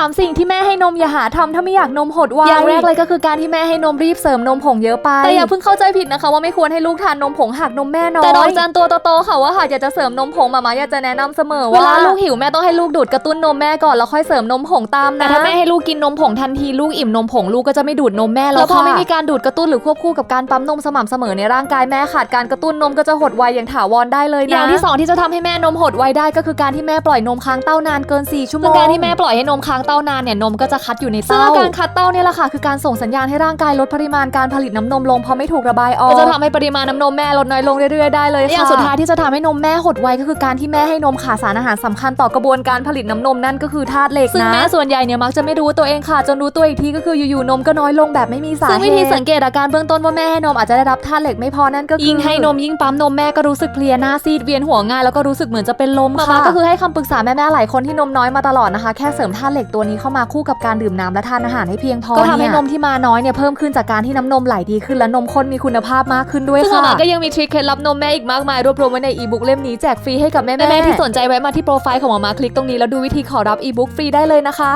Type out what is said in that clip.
ามสิ่งที่แม่ให้นมอย่าหาทำถ้าไม่อยากนมหดไวอย่างแรกเลยก็คือการที่แม่ให้นมรีบเสริมนมผงเยอะไปแต่อย่าเพิ่งเข้าใจผิดนะคะว่าไม่ควรให้ลูกทานนมผงหากนมแม่น้อยแต่ดอกจันตัวโตๆค่ะว่าหากอยากจะเสริมนมผงมาม่าอยากจะแนะนำเสมอว่าเวลาลูกหิวแม่ต้องให้ลูกดูดกระตุ้นนมแม่ก่อนแล้วค่อยเสริมนมผงตามนะแต่ถ้าแม่ให้ลูกกินนมผงทันทีลูกอิ่มนมผงลูกก็จะไม่ดูดนมแม่แล้วพอไม่มีการดูดกระตุ้นหรือควบคู่กับการปั๊มนมสม่ำเสมอในร่างกายแม่ขาดการกระตุ้นนมก็จะหดไวอย่างถาวรได้เลยนะอย่างที่สองที่จะทำให้แม่นมหดไวได้ก็คือการที่แม่ปล่อยนมค้างเต้านานเกิน4ชั่วโมงการที่แม่ปล่อยให้นมค้างเต้านานเนี่ยนมก็จะคัดอยู่ในเต้าซึ่งการคัดเต้าเนี่ยแหละค่ะคือการส่งสัญญาณให้ร่างกายลดปริมาณการผลิตน้ำนมลงเพราะไม่ถูกระบายออกก็จะทำให้ปริมาณน้ำนมแม่ลดน้อยลงเรื่อยๆได้เลยค่ะอย่างสุดท้ายที่จะทำให้นมแม่หดไวก็คือการที่แม่ให้นมขาดสารอาหารสำคัญต่อกระบวนการผลิตน้ำนมนั่นก็คือธาตุเหล็กนะซึ่งแม่ส่วนใหญ่เนี่ยมักจะไม่รู้ตัวเองค่ะจนรู้ตัวอีกทีก็คืออยู่ๆนมก็น้อยลงแบบไม่มีสาเหตุซึ่งวิธีสังเกตอาการเบื้องต้นว่าแม่ให้นมอาจจะได้รับธาตุเหล็กไม่พอนั่นก็คือยิ่งให้นมยิ่งปั๊มนมแม่ก็รู้สึกเพลียหน้าซีดเวียนหัวง่ายแล้วก็รู้สึกเหมือนจะเป็นลมค่ะก็คือให้คำปรึกษาแม่ๆหลายคนที่นมน้อยมาตลอดนะคะแค่เสริมธาตุเหล็กตัวนี้เข้ามาคู่กับการดื่มน้ำและทานอาหารให้เพียงพอก็ทำให้นมที่มาน้อยเนี่ยเพิ่มขึ้นจากการที่น้ำนมไหลดีขึ้นและนมข้นมีคุณภาพมากขึ้นด้วยค่ะซึ่งก็ยังมีทริคเคล็ดลับนมแม่อีกมากมายรวบรวมไว้ในอีบุ๊กเล่มนี้แจกฟรีให้กับแม่ๆที่สนใจแวะมาที่โปรไฟล์ของหมอมาคลิกตรงนี้แล้วดูวิธีขอรับอีบุ๊กฟรีได้เลยนะคะ